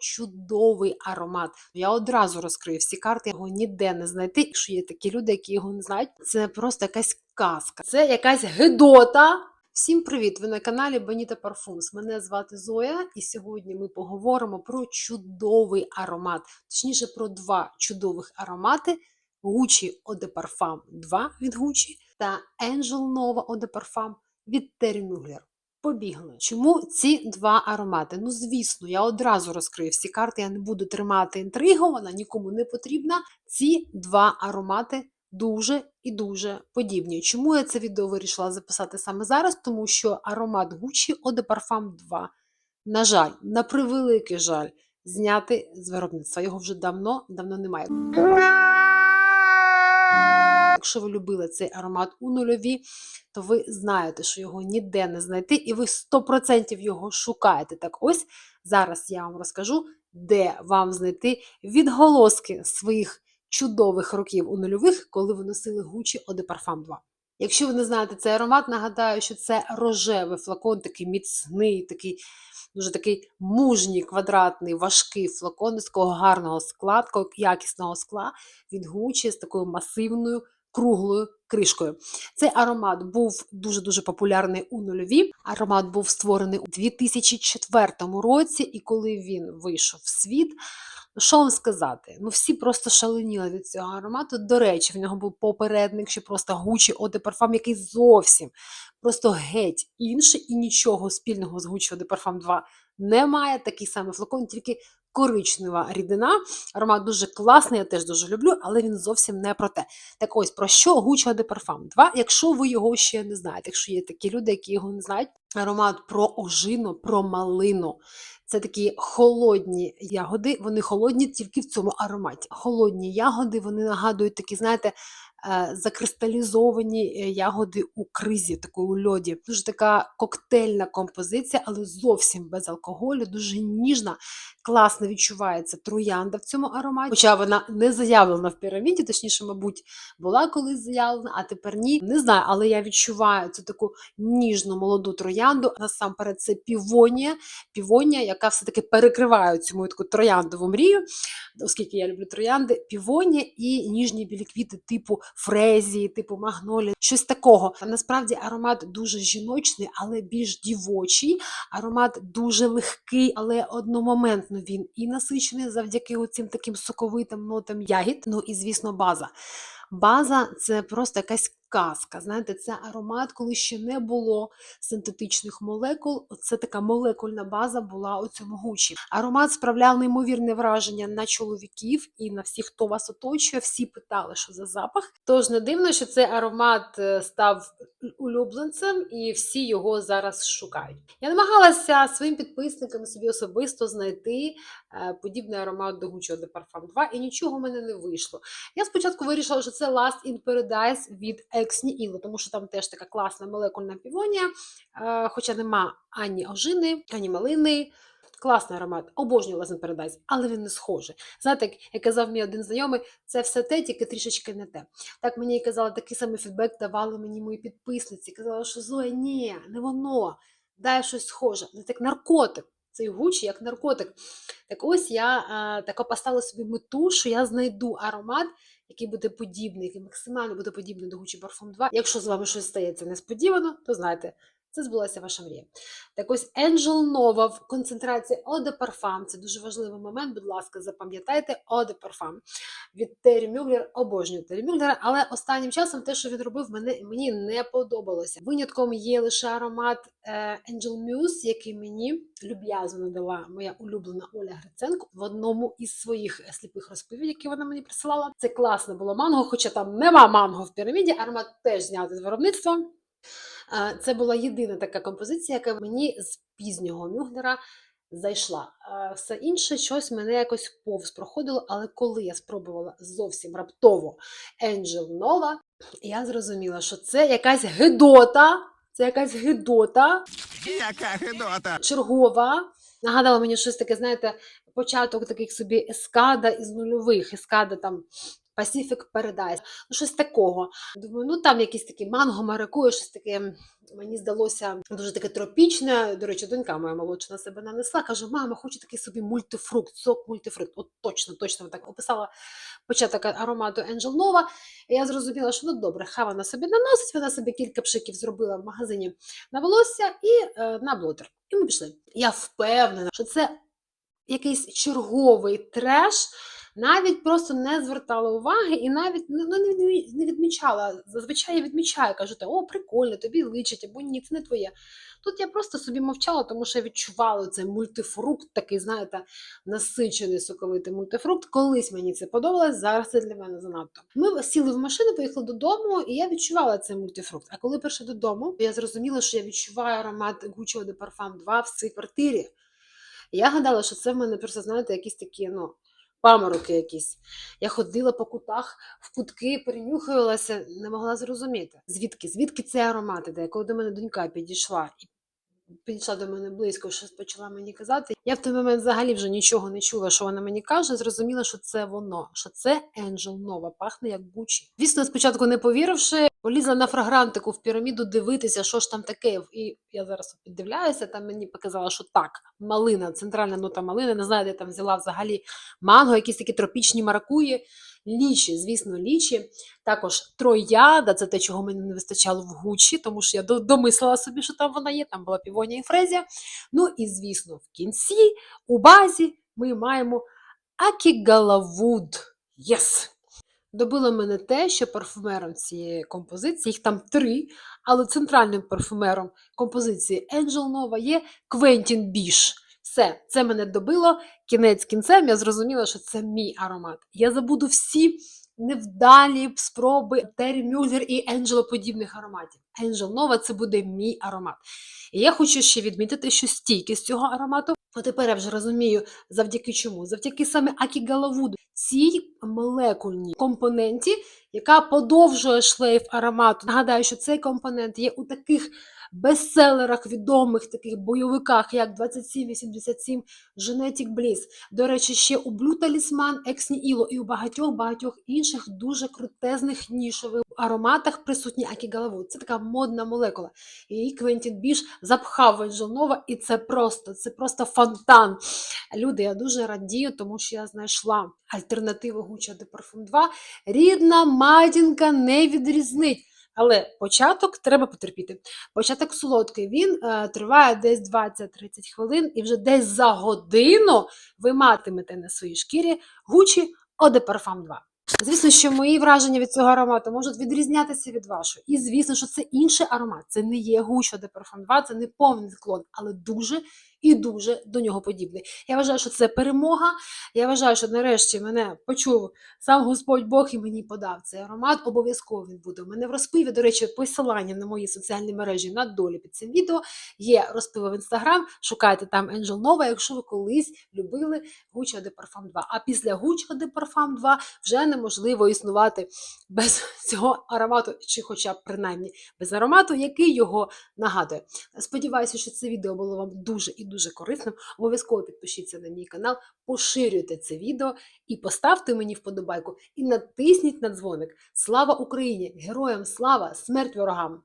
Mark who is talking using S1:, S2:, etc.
S1: чудовий аромат. Я одразу розкрию всі карти, його ніде не знайти. Якщо є такі люди, які його не знають, це просто якась казка. Це якась гидота. Всім привіт! Ви на каналі Bonita Parfums. Мене звати Зоя, і сьогодні ми поговоримо про чудовий аромат, точніше про два чудових аромати: Gucci Eau de Parfum 2 від Gucci та Angel Nova Eau de Parfum від Terry Mugler. Побігли. Чому ці два аромати? Ну, звісно, я одразу розкрию всі карти, я не буду тримати інтригу, вона нікому не потрібна. Ці два аромати дуже і дуже подібні. Чому я це відео вирішила записати саме зараз? Тому що аромат Gucci Eau de Parfum 2, на жаль, на превеликий жаль, зняти з виробництва. Його вже давно, давно немає. Якщо ви любили цей аромат у нульові, то ви знаєте, що його ніде не знайти, і ви 100% його шукаєте. Так ось зараз я вам розкажу, де вам знайти відголоски своїх чудових років у нульових, коли ви носили Eau de Parfum 2. Якщо ви не знаєте цей аромат, нагадаю, що це рожевий флакон, такий міцний, такий дуже такий мужній, квадратний, важкий флакон з такого гарного скла, якісного скла від Gucci з такою масивною круглою кришкою. Цей аромат був дуже-дуже популярний у нульові. Аромат був створений у 2004 році, і коли він вийшов в світ, ну, що вам сказати? Ну, всі просто шаленіли від цього аромату. До речі, в нього був попередник, чи просто Eau de Parfum, який зовсім просто геть інший і нічого спільного з Gucci Eau de 2 немає. Такий самий флакон, тільки коричнева рідина. Аромат дуже класний, я теж дуже люблю, але він зовсім не про те. Так ось про що Eau de Parfum 2, якщо ви його ще не знаєте, якщо є такі люди, які його не знають, аромат про ожину, про малину. Це такі холодні ягоди, вони холодні тільки в цьому ароматі. Холодні ягоди, вони нагадують такі, знаєте, закристалізовані е, ягоди у кризі, такої у льоді. Дуже така коктейльна композиція, але зовсім без алкоголю, дуже ніжна, класно відчувається троянда в цьому ароматі. Хоча вона не заявлена в піраміді, точніше, мабуть, була колись заявлена, а тепер ні. Не знаю, але я відчуваю цю таку ніжну молоду троянду. Насамперед, це півонія, півонія, яка все-таки перекриває цю мою таку трояндову мрію, оскільки я люблю троянди, півонія і ніжні білі квіти, типу фрезії, типу магнолі, щось такого. Насправді аромат дуже жіночний, але більш дівочий. Аромат дуже легкий, але одномоментно він і насичений завдяки оцим таким соковитим нотам ягід. Ну і, звісно, база. База це просто якась казка. Знаєте, це аромат, коли ще не було синтетичних молекул. Це така молекульна база була у цьому гучі. Аромат справляв неймовірне враження на чоловіків і на всіх, хто вас оточує. Всі питали, що за запах. Тож не дивно, що цей аромат е, став улюбленцем, і всі його зараз шукають. Я намагалася своїм підписникам собі особисто знайти е, подібний аромат до Eau de Parfum 2, і нічого в мене не вийшло. Я спочатку вирішила, що це Last in Paradise від Ексні Іло, тому що там теж така класна молекульна півонія, е, хоча нема ані ожини, ані малини. Класний аромат, обожнюю in Paradise, але він не схожий. Знаєте, як, казав мій один знайомий, це все те, тільки трішечки не те. Так мені казали, такий самий фідбек давали мені мої підписниці. Казали, що Зоя, ні, не воно, дай щось схоже. Це як наркотик. Цей гуч як наркотик. Так ось я а, така поставила собі мету, що я знайду аромат, який буде подібний, який максимально буде подібний до Гучі Парфум 2. Якщо з вами щось стається несподівано, то знайте, це збулася ваша мрія. Так ось Angel Nova в концентрації Eau Parfum. Це дуже важливий момент, будь ласка, запам'ятайте Eau Parfum від Террі Мюглер, обожнюю Террі Мюглера, але останнім часом те, що він робив, мене, мені не подобалося. Винятком є лише аромат е, Angel Muse, який мені люб'язно надала моя улюблена Оля Гриценко в одному із своїх сліпих розповідей, які вона мені присилала. Це класно було манго, хоча там нема манго в піраміді, аромат теж знятий з виробництва. Це була єдина така композиція, яка мені з пізнього мюглера зайшла. Все інше щось мене якось повз проходило, але коли я спробувала зовсім раптово Angel Nova, я зрозуміла, що це якась гидота. Це якась гидота
S2: Яка гидота!
S1: чергова. Нагадала мені щось таке, знаєте, початок таких собі ескада із нульових. Ескада там Pacific Paradise, ну щось такого. Думаю, ну там якісь такі манго, маракує, щось таке. Мені здалося дуже таке тропічне. До речі, донька моя молодша на себе нанесла. Каже: мама, хочу такий собі мультифрукт, сок мультифрукт. От точно, точно так описала початок аромату Angel Nova. І я зрозуміла, що ну добре, хай вона собі наносить, вона собі кілька пшиків зробила в магазині на волосся і е, на блотер. І ми пішли. Я впевнена, що це якийсь черговий треш. Навіть просто не звертала уваги і навіть ну, не, не, відмічала. Зазвичай я відмічаю, кажу, о, прикольно, тобі личить, або ні, це не твоє. Тут я просто собі мовчала, тому що я відчувала цей мультифрукт, такий, знаєте, насичений соковитий мультифрукт. Колись мені це подобалось, зараз це для мене занадто. Ми сіли в машину, поїхали додому, і я відчувала цей мультифрукт. А коли прийшла додому, я зрозуміла, що я відчуваю аромат Gucci de Parfum 2 в цій квартирі. Я гадала, що це в мене просто, знаєте, якісь такі, ну, памороки якісь. Я ходила по кутах в кутки, перенюхувалася, не могла зрозуміти. Звідки? Звідки цей аромат іде? Коли до мене донька підійшла і підійшла до мене близько, щось почала мені казати. Я в той момент взагалі вже нічого не чула, що вона мені каже. Зрозуміла, що це воно, що це Angel Nova, пахне як Gucci. Звісно, спочатку не повіривши, полізла на фрагрантику в піраміду дивитися, що ж там таке. І я зараз піддивляюся, там мені показала, що так, малина, центральна нота малини, не знаю, де я там взяла взагалі манго, якісь такі тропічні маракуї, лічі, звісно, лічі. Також трояда, це те, чого мені не вистачало в Гучі, тому що я домислила собі, що там вона є, там була півонія і фрезія. Ну і звісно, в кінці, у базі, ми маємо Акігалавуд. Єс! Добило мене те, що парфумером цієї композиції, їх там три, але центральним парфумером композиції Angel Nova є Квентін Біш. Все, це мене добило. Кінець кінцем я зрозуміла, що це мій аромат. Я забуду всі невдалі спроби Террі Мюллер і Енджело подібних ароматів. Angel Nova – це буде мій аромат. І я хочу ще відмітити, що стійкість цього аромату, от тепер я вже розумію, завдяки чому? Завдяки саме Акігалавуду, цій молекульній компоненті, яка подовжує шлейф аромату. Нагадаю, що цей компонент є у таких бестселерах відомих таких бойовиках, як 2787 Genetic Bliss. До речі, ще у Blue Talisman, Exni Ilo і у багатьох-багатьох інших дуже крутезних нішових ароматах присутній Акігалавуд. Це така модна молекула. Її Квентін Біш запхав в і це просто, це просто фонтан. Люди, я дуже радію, тому що я знайшла альтернативу Gucci de Parfum 2. Рідна матінка не відрізнить. Але початок треба потерпіти. Початок солодкий. Він е, триває десь 20-30 хвилин, і вже десь за годину ви матимете на своїй шкірі Eau de 2. Звісно, що мої враження від цього аромату можуть відрізнятися від вашого. І звісно, що це інший аромат. Це не є Eau de 2, це не повний клон, але дуже і дуже до нього подібний. Я вважаю, що це перемога. Я вважаю, що нарешті мене почув сам Господь Бог і мені подав цей аромат. Обов'язково він буде. У мене в розпиві, до речі, посилання на мої соціальні мережі на долі під цим відео. Є розпиви в інстаграм. Шукайте там Angel Nova, якщо ви колись любили Gucci de Parfum 2. А після Gucci de Parfum 2 вже неможливо існувати без цього аромату, чи хоча б принаймні без аромату, який його нагадує. Сподіваюся, що це відео було вам дуже і дуже корисним. Обов'язково підпишіться на мій канал, поширюйте це відео і поставте мені вподобайку і натисніть на дзвоник. Слава Україні! Героям слава! Смерть ворогам!